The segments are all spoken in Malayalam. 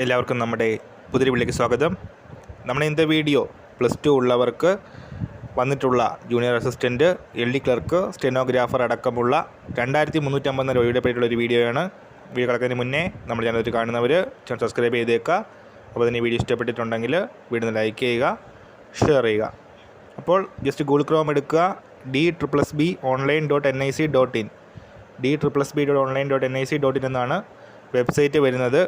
എല്ലാവർക്കും നമ്മുടെ പുതിരിവിളിക്ക് സ്വാഗതം. നമ്മുടെ ഇന്നത്തെ വീഡിയോ പ്ലസ് ടു ഉള്ളവർക്ക് വന്നിട്ടുള്ള junior assistant L D clerk stenographer അടക്കമുള്ള രണ്ടായിരത്തി മുന്നൂറ്റമ്പത് രൂപയുടെ പറ്റിയുള്ള ഒരു വീഡിയോയാണ്. വീഡിയോ കിടക്കുന്നതിന് മുന്നേ നമ്മൾ ചാനൽ കാണുന്നവർ ചാനൽ സബ്സ്ക്രൈബ് ചെയ്തേക്കുക അപ്പോൾ തന്നെ വീഡിയോ ഇഷ്ടപ്പെട്ടിട്ടുണ്ടെങ്കിൽ വീഡിയോ ലൈക്ക് ചെയ്യുക ഷെയർ ചെയ്യുക. അപ്പോൾ ജസ്റ്റ് ഗൂഗിൾ ക്രോം എടുക്കുക. D triple S B online dot N I C dot in D triple S B dot online dot N I C dot in എന്നാണ് വെബ്സൈറ്റ് വരുന്നത്.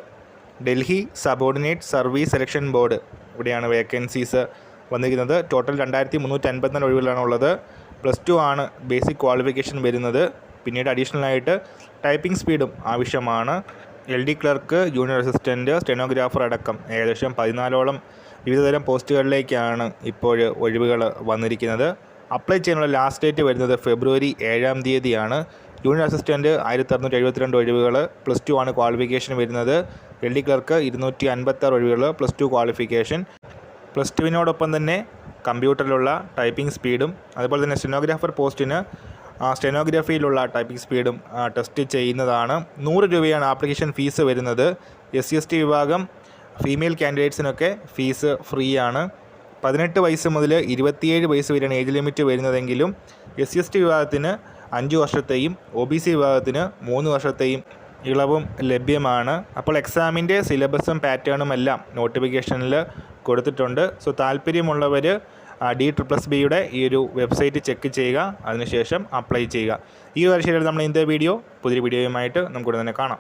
Delhi subordinate service selection board. ഇവിടെയാണ് വേക്കൻസീസ് വന്നിരിക്കുന്നത്. ടോട്ടൽ രണ്ടായിരത്തി മുന്നൂറ്റി അൻപത്തിനാല് ഒഴിവുകളാണ് ഉള്ളത്. പ്ലസ് ടു ആണ് ബേസിക് ക്വാളിഫിക്കേഷൻ വരുന്നത്. പിന്നീട് അഡീഷണലായിട്ട് ടൈപ്പിംഗ് സ്പീഡും ആവശ്യമാണ്. L D clerk junior assistant stenographer അടക്കം ഏകദേശം പതിനാലോളം വിവിധതരം പോസ്റ്റുകളിലേക്കാണ് ഇപ്പോൾ ഒഴിവുകൾ വന്നിരിക്കുന്നത്. അപ്ലൈ ചെയ്യാനുള്ള ലാസ്റ്റ് ഡേറ്റ് വരുന്നത് ഫെബ്രുവരി ഏഴാം തീയതിയാണ്. ജൂനിയർ അസിസ്റ്റന്റ് ആയിരത്തി അറുന്നൂറ്റി എഴുപത്തിരണ്ട് ഒഴിവുകൾ പ്ലസ് ടു ആണ് ക്വാളിഫിക്കേഷൻ വരുന്നത്. എൽ ക്ലർക്ക് ഇരുന്നൂറ്റി അൻപത്താറ് ഒഴിവുകൾ പ്ലസ് ടു ക്വാളിഫിക്കേഷൻ. പ്ലസ് ടുവിനോടൊപ്പം തന്നെ കമ്പ്യൂട്ടറിലുള്ള ടൈപ്പിംഗ് സ്പീഡും അതുപോലെ തന്നെ സ്റ്റെനോഗ്രാഫർ പോസ്റ്റിന് സ്റ്റെനോഗ്രാഫിയിലുള്ള ടൈപ്പിംഗ് സ്പീഡും ടെസ്റ്റ് ചെയ്യുന്നതാണ്. നൂറ് രൂപയാണ് ആപ്ലിക്കേഷൻ ഫീസ് വരുന്നത്. എസ് സി എസ് ടി വിഭാഗം ഫീമെയിൽ കാൻഡിഡേറ്റ്സിനൊക്കെ ഫീസ് ഫ്രീ ആണ് പതിനെട്ട് വയസ്സ് മുതൽ ഇരുപത്തിയേഴ് വയസ്സ് വരെയാണ് ഏജ് ലിമിറ്റ് വരുന്നതെങ്കിലും എസ് സി എസ് ടി വിഭാഗത്തിന് അഞ്ച് വർഷത്തെയും ഒ ബി സി വിഭാഗത്തിന് മൂന്ന് വർഷത്തെയും ഇളവും ലഭ്യമാണ്. അപ്പോൾ എക്സാമിന്റെ സിലബസും പാറ്റേണും എല്ലാം നോട്ടിഫിക്കേഷനിൽ കൊടുത്തിട്ടുണ്ട്. സോ താല്പര്യമുള്ളവർ ഡി ട്രിപ്ലസ് ബിയുടെ ഈ ഒരു വെബ്സൈറ്റ് ചെക്ക് ചെയ്യുക. അതിനുശേഷം അപ്ലൈ ചെയ്യുക. ഈ വർഷത്തിൽ നമ്മൾ ഇന്നത്തെ വീഡിയോ പുതിയ വീഡിയോയുമായിട്ട് നമുക്ക് തന്നെ കാണാം.